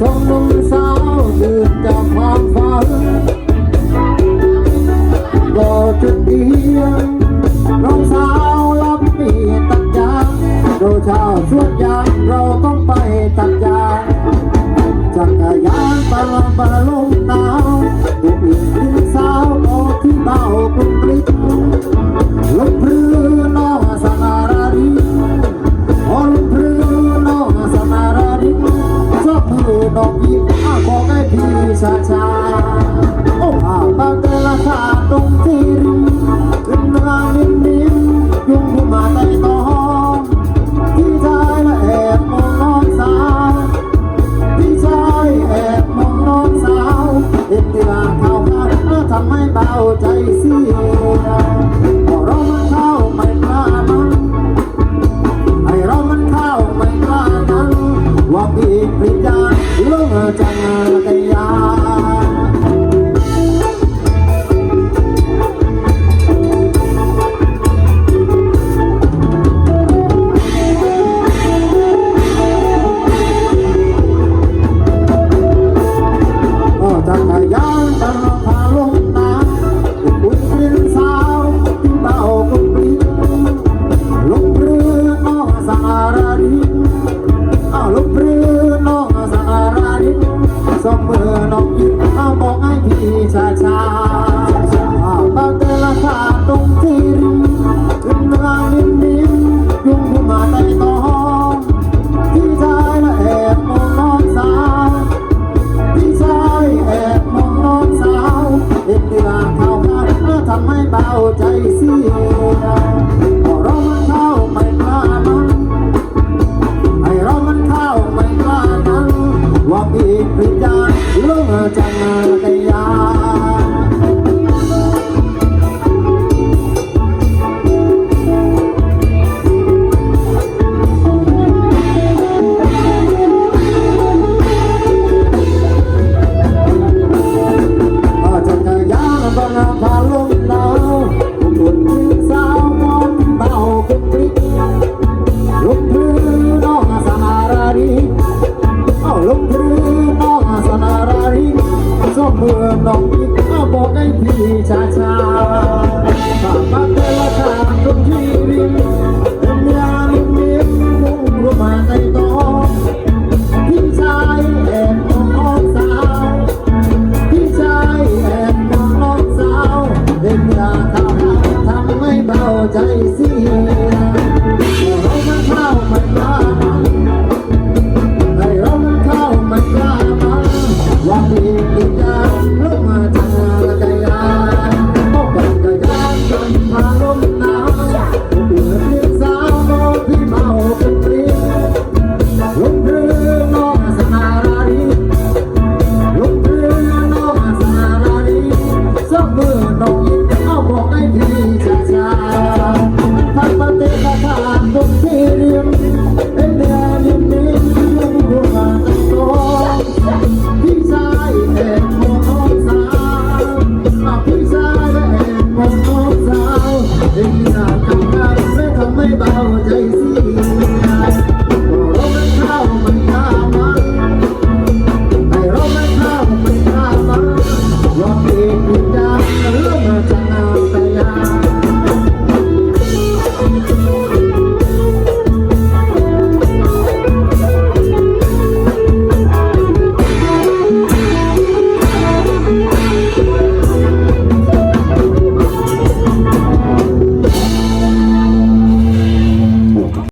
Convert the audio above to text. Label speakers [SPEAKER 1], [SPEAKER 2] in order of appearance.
[SPEAKER 1] สองหนุ่มสาวตื่นจากความฝันรอจุดีน้องสาวรับมีตัดยางโดชาวสวนยางเราต้องไปตัดยางจักรยานปาปลาลมนาว ชาชาโอ้อาบางเตละชาตรงที่ริมขึ้นมานิ่มๆยุงผู้มาใต้ตองพี่ชายละแอบมองน้องสาวพี่ชายแอบมองน้องสาวเห็นที่ลาเข้ามาทำให้เบาใจเสียพอเรามันเข้าไม่กล้านั่งให้เรามันเข้าไม่กล้านั่งว่าพี่ปริญญาลงจัง ส่งมือน้องยิ้มเอาบอกให้พี่ช้าช้าบางเดือนละขาดตรงที่ริมริมเมืองนิ่มๆยุ่งผู้มาได้ ลมรื้นอสนาไรส้มเมืองน้องอีกบอกให้พี่ช้าๆข้ามาเพื่อละทา no.